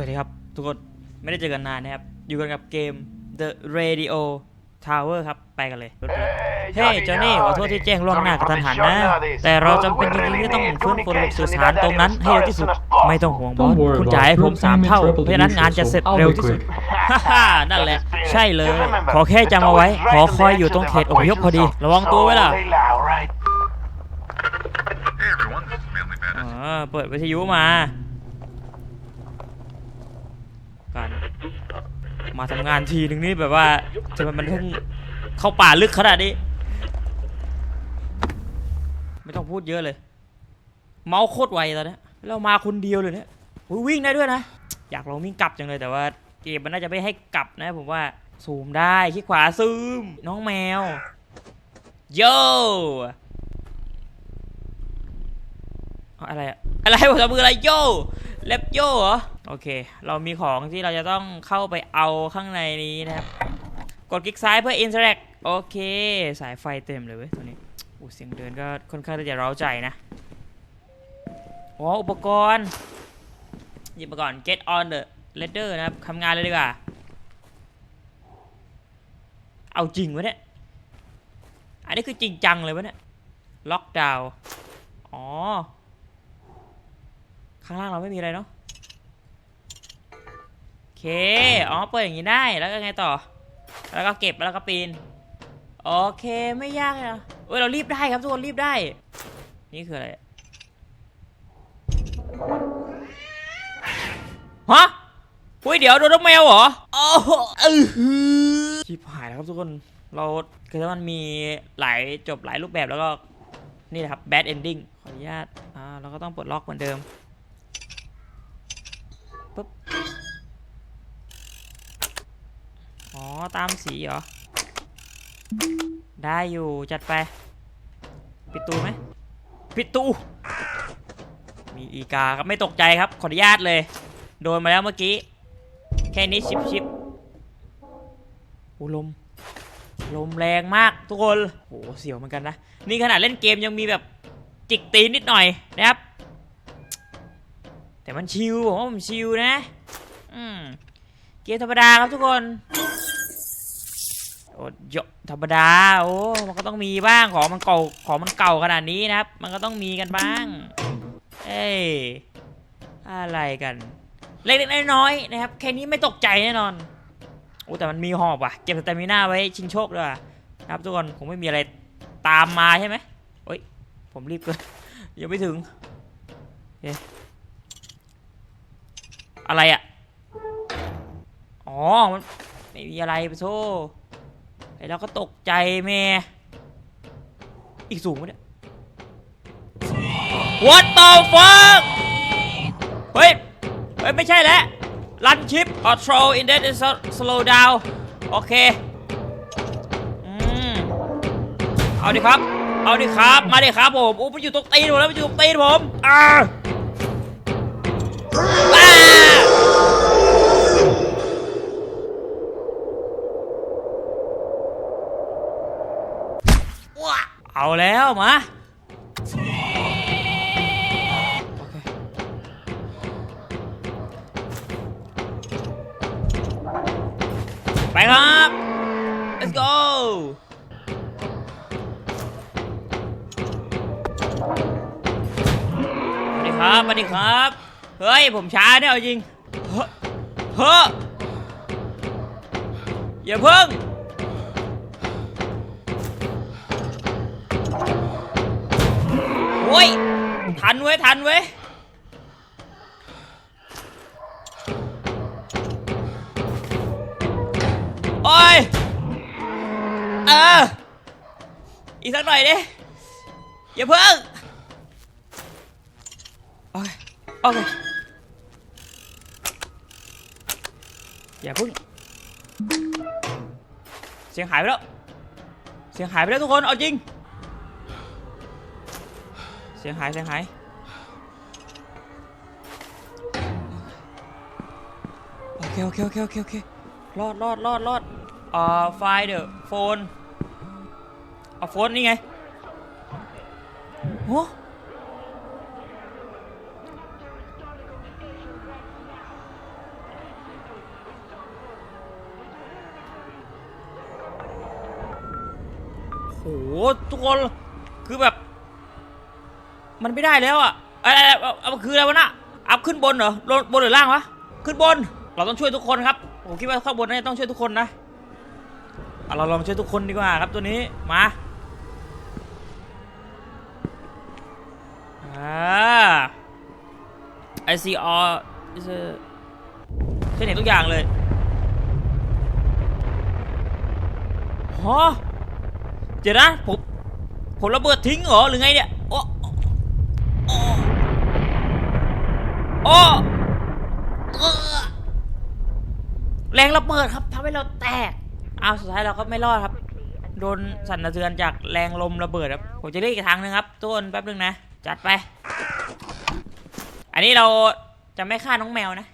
วัสดีครับ ทุกคนไม่ได้เจอกันนานนะครับ อยู่กันกับเกม The Radio Tower ครับ ไปกันเลยรถไปเฮ้ยจอห์นนี่ขอโทษที่แจ้งล่วงหน้ากระทันหันนะ แต่เราจำเป็นจริงๆที่ต้องฟื้นฟูระบบสื่อสารตรงนั้นให้เร็วที่สุด ไม่ต้องห่วงบอส Don't worry คุณ about จ่ายให้ it. ผม Your สาม payment's เท่า roughly เพราะฉะนั้น the งานจะ usual. เสร็จ I'll เร็ว be ที่สุด quick. ฮ่าฮ่านั่นแหละ ใช่เลย ขอแค่จำเอาไว้ ขอคอยอยู่ตรงเขตอพยพพอดี ระวังตัวไว้ล่ะ Hey everyone, this is Manly อ๋ Bandit. อเปิดวิทยุมา กัน มาทำงานทีนึงนี่แบบว่าทำไมมันเพิ่งเข้าป่าลึกขนาดนี้ ไม่ต้องพูดเยอะเลย เมาส์โคตรไวตอนนี้เรามาคนเดียวเลยเนี่ยหุยวิ่งได้ด้วยนะ อยากลองวิ่งกลับจังเลยแต่ว่าเกมมันน่าจะไม่ให้กลับนะผมว่าซูมได้คลิกขวาซูม น้องแมว โย่อะไรอะอะไรผมทำมืออะไรโย่เล็บโย่เหรอ โอเค เรามีของที่เราจะต้องเข้าไปเอาข้างในนี้นะครับ กดคลิกซ้ายเพื่อ interact โอเค สายไฟเต็มเลยเว้ยตัวนี้อู้เสียงเดินก็ค่อนข้างที่จะเร้าใจนะอ๋ออุปกรณ์หยิบมาก่อน get on the ladder นะครับทำงานเลยดีกว่า เอาจริงวะเนี่ย อันนี้คือจริงจังเลยวะเนี่ย ล็อกดาวน์อ๋อ ข้างล่างเราไม่มีอะไรเนาะ เค อ๋อ เปิดอย่างนี้ได้ แล้วก็ไงต่อ แล้วก็เก็บ แล้วก็ปีน โอเค ไม่ยากเลยนะเอ้ย เรารีบได้ครับทุกคน รีบได้ นี่คืออะไร ฮะอุ้ย เดี๋ยวโดนนกแมวเหรอโอ้เออชิบหายแล้วครับทุกคน เราคือถ้ามันมีหลายจบหลายรูปแบบแล้วก็ นี่นะครับ bad ending ขออนุญาต อ่า เราก็ต้องปลดล็อกเหมือนเดิม ปุ๊บ อ๋อ ตามสีเหรอ ได้อยู่จัดไป ปิดตูไหมปิดตู มีอีกาครับไม่ตกใจครับ ขออนุญาตเลย โดนมาแล้วเมื่อกี้ แค่นี้ชิบชิบโอ้ลม ลมแรงมากทุกคนโหเสียวเหมือนกันนะ นี่ขนาดเล่นเกมยังมีแบบจิกตีนนิดหน่อยนะครับ แต่มันชิลผมว่ามันชิลนะ อืม เกมธรรมดาครับทุกคน โอ้ยธรรมดา โอ้มันก็ต้องมีบ้างของมันเก่าของมันเก่าขนาดนี้นะครับ มันก็ต้องมีกันบ้าง เอ้ยอะไรกัน เล็กๆน้อยๆนะครับ แค่นี้ไม่ตกใจแน่นอนโอ้แต่มันมีหอบว่ะ เก็บสเตมิน่าไว้ชิงโชคด้วยนะครับทุกคนคงไม่มีอะไรตามมาใช่ไหมโอ้ยผมรีบเกินยังไม่ถึงอเคอะไรอะ อ๋อ มันไม่มีอะไรไปโซ่ ไอ้เราก็ตกใจแม่ อีกสูงไหมเนี่ย What the fuck เฮ้ย เฮ้ย ไม่ใช่แล้วรันชิป or throw in that is slow down โอเค อืม เอาดิครับ เอาดิครับ มาดิครับผมโอ้มันอยู่ตรงตีนผมแล้วมันอยู่ตรงตีนผม อ่า แล้วมาไปครับ let's go สวัสดีครับสวัสดีครับ เฮ้ย ผมช้าเนี่ยจริง เฮ้อ อย่าเพิ่ง โอ้ย ทันเว้ย ทันเว้ย โอ้ย เออ อีกสักหน่อยดิ อย่าเพิ่ง โอเค โอเค อย่าเพิ่ง เสียงหายไปแล้ว เสียงหายไปแล้วทุกคน เอาจริง เสียงหายเสียงหายโอเคโอเคโอเคโอเคโอเครอดรอดรอดรอดอ่าไฟเดอะโฟนเอาโฟนนี่ไงโหโหตัวคือแบบ มันไม่ได้แล้วอะอะไรอะไรเอาเอาคืออะไรวะน่ะอัพขึ้นบนเหรอบนหรือล่างวะขึ้นบน เราต้องช่วยทุกคนครับผมคิดว่าข้างบนน่าจะต้องช่วยทุกคนนะเอาเราลองช่วยทุกคนดีกว่าครับตัวนี้มาอ่า I see all is a ฉันเห็นทุกอย่างเลยฮะเดี๋ยวนะผมผมระเบิดทิ้งเหรอหรือไงเนี่ยโอ้โอ้ โอ้เออแรงระเบิดครับทำให้เราแตกอ้าวสุดท้ายเราก็ไม่รอดครับ โดนสั่นสะเทือนจากแรงลมระเบิดครับผมจะเรียกอีกทางนึงครับต้นแป๊บนึงนะ จัดไป อันนี้เราจะไม่ฆ่าน้องแมวนะ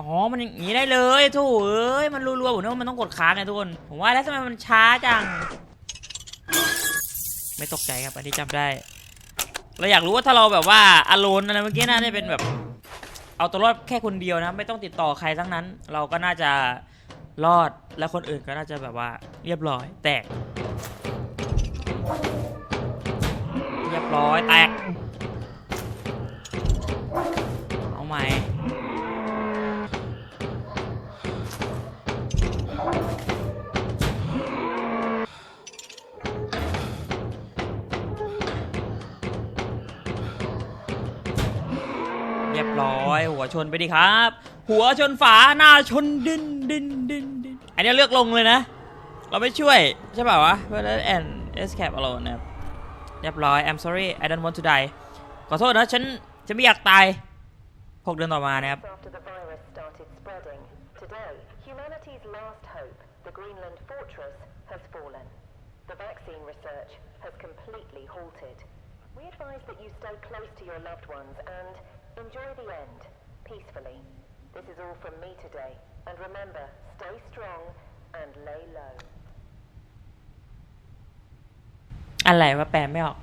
อ๋อ มันอย่างนี้ได้เลยโถูเอ้ย มันรัวๆผมนึกว่ามันต้องกดค้างไงทุกคน ผมว่าแล้วทำไมมันช้าจัง ไม่ตกใจครับ อันนี้จำได้ เราอยากรู้ว่าถ้าเราแบบว่าอโลนอะไรเมื่อกี้น่าจะเป็นแบบ เอาตัวรอดแค่คนเดียวนะ ไม่ต้องติดต่อใครทั้งนั้น เราก็น่าจะรอดและคนอื่นก็น่าจะแบบว่าเรียบร้อย แตก เรียบร้อยแตก เอาใหม่ เรียบร้อย หัวชนไปดิครับ หัวชนฝาหน้าชนดินดินดินดินอันนี้เลือกลงเลยนะ เราไม่ช่วย ใช่ป่าวะเพราะฉะนั้น and escape alone นะครับเรียบร้อย I'm sorry I don't want to die ขอโทษนะ ฉันฉันไม่อยากตายหกเดือนต่อมานะครับ After the virus started spreading, today, humanity's last hope, the Greenland fortress, has fallen. The vaccine research has completely halted. We advise that you stay close to your loved ones and enjoy the end, peacefully. This is all from me today, and remember, stay strong and lay low. อะไรวะแปลไม่ออก